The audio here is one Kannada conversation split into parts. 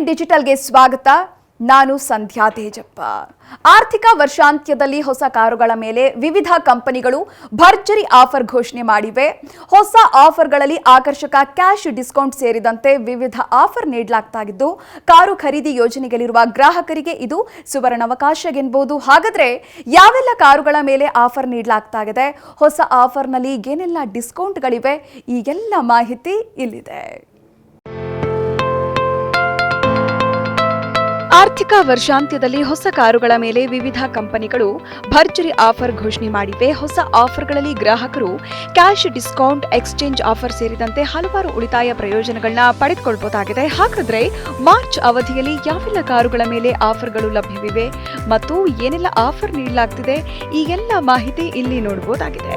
ನೈನ್ ಡಿಜಿಟಲ್ಗೆ ಸ್ವಾಗತ. ನಾನು ಸಂಧ್ಯಾ ತೇಜಪ್ಪ. ಆರ್ಥಿಕ ವರ್ಷಾಂತ್ಯದಲ್ಲಿ ಹೊಸ ಕಾರುಗಳ ಮೇಲೆ ವಿವಿಧ ಕಂಪನಿಗಳು ಭರ್ಜರಿ ಆಫರ್ ಘೋಷಣೆ ಮಾಡಿವೆ. ಹೊಸ ಆಫರ್ಗಳಲ್ಲಿ ಆಕರ್ಷಕ ಕ್ಯಾಶ್ ಡಿಸ್ಕೌಂಟ್ ಸೇರಿದಂತೆ ವಿವಿಧ ಆಫರ್ ನೀಡಲಾಗ್ತಾಗಿದ್ದು, ಕಾರು ಖರೀದಿ ಯೋಜನೆಗಳಿರುವ ಗ್ರಾಹಕರಿಗೆ ಇದು ಸುವರ್ಣಾವಕಾಶ ಎನ್ಬಹುದು ಹಾಗಾದ್ರೆ ಯಾವೆಲ್ಲ ಕಾರುಗಳ ಮೇಲೆ ಆಫರ್ ನೀಡಲಾಗ್ತಾಗಿದೆ? ಹೊಸ ಆಫರ್ನಲ್ಲಿ ಏನೆಲ್ಲ ಡಿಸ್ಕೌಂಟ್ಗಳಿವೆ? ಈ ಎಲ್ಲ ಮಾಹಿತಿ ಇಲ್ಲಿದೆ. ಆರ್ಥಿಕ ವರ್ಷಾಂತ್ಯದಲ್ಲಿ ಹೊಸ ಕಾರುಗಳ ಮೇಲೆ ವಿವಿಧ ಕಂಪನಿಗಳು ಭರ್ಜರಿ ಆಫರ್ ಘೋಷಣೆ ಮಾಡಿವೆ. ಹೊಸ ಆಫರ್ಗಳಲ್ಲಿ ಗ್ರಾಹಕರು ಕ್ಯಾಶ್ ಡಿಸ್ಕೌಂಟ್, ಎಕ್ಸ್ಚೇಂಜ್ ಆಫರ್ ಸೇರಿದಂತೆ ಹಲವಾರು ಉಳಿತಾಯ ಪ್ರಯೋಜನಗಳನ್ನ ಪಡೆದುಕೊಳ್ಳಬಹುದಾಗಿದೆ ಹಾಗಾದ್ರೆ ಮಾರ್ಚ್ ಅವಧಿಯಲ್ಲಿ ಯಾವೆಲ್ಲ ಕಾರುಗಳ ಮೇಲೆ ಆಫರ್ಗಳು ಲಭ್ಯವಿವೆ ಮತ್ತು ಏನೆಲ್ಲ ಆಫರ್ ನೀಡಲಾಗ್ತಿದೆ? ಈ ಎಲ್ಲ ಮಾಹಿತಿ ಇಲ್ಲಿ ನೋಡಬಹುದಾಗಿದೆ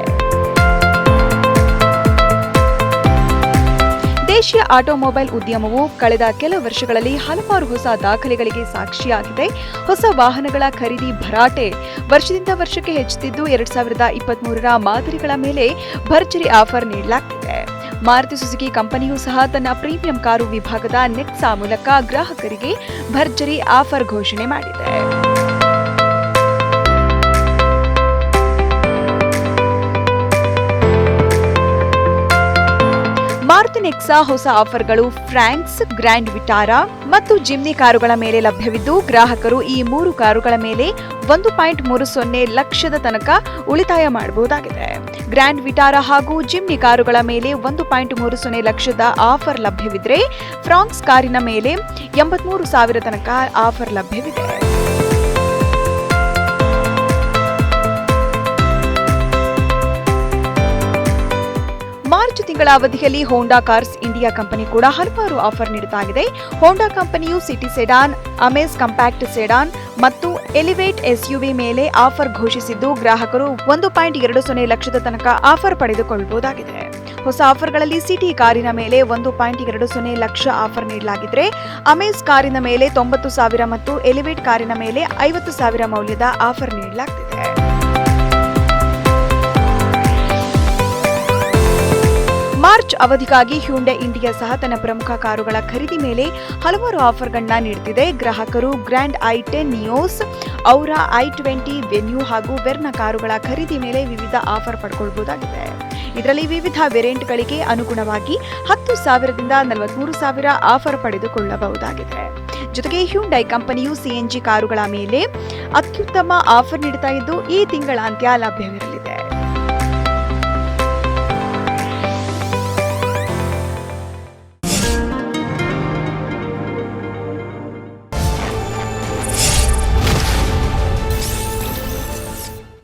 ದೇಶೀಯ ಆಟೋಮೊಬೈಲ್ ಉದ್ಯಮವು ಕಳೆದ ಕೆಲವು ವರ್ಷಗಳಲ್ಲಿ ಹಲವಾರು ಹೊಸ ದಾಖಲೆಗಳಿಗೆ ಸಾಕ್ಷಿಯಾಗಿದೆ. ಹೊಸ ವಾಹನಗಳ ಖರೀದಿ ಭರಾಟೆ ವರ್ಷದಿಂದ ವರ್ಷಕ್ಕೆ ಹೆಚ್ಚುತ್ತಿದ್ದು, ಎರಡ್ ಸಾವಿರದ ಇಪ್ಪತ್ಮೂರರ ಮಾದರಿಗಳ ಮೇಲೆ ಭರ್ಜರಿ ಆಫರ್ ನೀಡಲಾಗ್ತಿದೆ. ಮಾರುತಿ ಸುಜುಕಿ ಕಂಪನಿಯೂ ಸಹ ತನ್ನ ಪ್ರೀಮಿಯಂ ಕಾರು ವಿಭಾಗದ ನೆಕ್ಸಾ ಮೂಲಕ ಗ್ರಾಹಕರಿಗೆ ಭರ್ಜರಿ ಆಫರ್ ಘೋಷಣೆ ಮಾಡಿದೆ. ಮಾರುತಿ ನೆಕ್ಸಾ ಹೊಸ ಆಫರ್ಗಳು ಫ್ರಾಂಕ್ಸ್ ಗ್ರ್ಯಾಂಡ್ ವಿಟಾರಾ ಮತ್ತು ಜಿಮ್ನಿ ಕಾರುಗಳ ಮೇಲೆ ಲಭ್ಯವಿದ್ದು, ಗ್ರಾಹಕರು ಈ ಮೂರು ಕಾರುಗಳ ಮೇಲೆ ಒಂದು ಪಾಯಿಂಟ್ ಮೂರು ಸೊನ್ನೆ ಲಕ್ಷದ ತನಕ ಉಳಿತಾಯ ಮಾಡಬಹುದಾಗಿದೆ. ಗ್ರ್ಯಾಂಡ್ ವಿಟಾರಾ ಹಾಗೂ ಜಿಮ್ನಿ ಕಾರುಗಳ ಮೇಲೆ ಒಂದು ಪಾಯಿಂಟ್ ಮೂರು ಸೊನ್ನೆ ಲಕ್ಷದ ಆಫರ್ ಲಭ್ಯವಿದ್ರೆ ಫ್ರಾಂಕ್ಸ್ ಕಾರಿನ ಮೇಲೆ ಎಂಬತ್ಮೂರು ಸಾವಿರ ತನಕ ಆಫರ್ ಲಭ್ಯವಿದೆ. ತಿಂಗಳ ಅವಧಿಯಲ್ಲಿ ಹೋಂಡಾ ಕಾರ್ಸ್ ಇಂಡಿಯಾ ಕಂಪನಿ ಕೂಡ ಹಲವಾರು ಆಫರ್ ನೀಡುತ್ತಾಗಿದೆ. ಹೋಂಡಾ ಕಂಪನಿಯು City sedan Amaze compact sedan ಮತ್ತು ಎಲಿವೇಟ್ ಎಸ್ಯುವಿ ಮೇಲೆ ಆಫರ್ ಘೋಷಿಸಿದ್ದು ಗ್ರಾಹಕರು ಒಂದು ಪಾಯಿಂಟ್ ಎರಡು ಸೊನ್ನೆ ಲಕ್ಷದ ತನಕ ಆಫರ್ ಪಡೆದುಕೊಳ್ಳಬಹುದಾಗಿದೆ. ಹೊಸ ಆಫರ್ಗಳಲ್ಲಿ ಸಿಟಿ ಕಾರಿನ ಮೇಲೆ ಒಂದು ಪಾಯಿಂಟ್ ಎರಡು ಸೊನ್ನೆ ಲಕ್ಷ ಆಫರ್ ನೀಡಲಾಗಿದ್ರೆ ಅಮೇಸ್ ಕಾರಿನ ಮೇಲೆ ತೊಂಬತ್ತು ಸಾವಿರ ಮತ್ತು ಎಲಿವೇಟ್ ಕಾರಿನ ಮೇಲೆ ಐವತ್ತು ಸಾವಿರ ಮೌಲ್ಯದ ಆಫರ್ ನೀಡಲಾಗ್ತಿದೆ. ಮಾರ್ಚ್ ಅವಧಿಗಾಗಿ ಹ್ಯುಂಡೆ ಇಂಡಿಯಾ ಸಹ ತನ್ನ ಪ್ರಮುಖ ಕಾರುಗಳ ಖರೀದಿ ಮೇಲೆ ಹಲವಾರು ಆಫರ್ಗಳನ್ನ ನೀಡುತ್ತಿದೆ ಗ್ರಾಹಕರು Grand i ten Nios, Aura i twenty, Venue ಹಾಗೂ ವೆರ್ನ ಕಾರುಗಳ ಖರೀದಿ ಮೇಲೆ ವಿವಿಧ ಆಫರ್ ಪಡ್ಕೊಳ್ಬಹುದಾಗಿದೆ ಇದರಲ್ಲಿ ವಿವಿಧ ವೇರಿಯಂಟ್ಗಳಿಗೆ ಅನುಗುಣವಾಗಿ ಹತ್ತು ಸಾವಿರದಿಂದ ನಲವತ್ಮೂರು ಸಾವಿರ ಆಫರ್ ಪಡೆದುಕೊಳ್ಳಬಹುದಾಗಿದೆ. ಜೊತೆಗೆ ಹ್ಯುಂಡೈ ಕಂಪನಿಯು ಸಿಎನ್ಜಿ ಕಾರುಗಳ ಮೇಲೆ ಅತ್ಯುತ್ತಮ ಆಫರ್ ನೀಡುತ್ತಾ ಇದ್ದು, ಈ ತಿಂಗಳ ಅಂತ್ಯ ಲಭ್ಯವಿರಲಿದೆ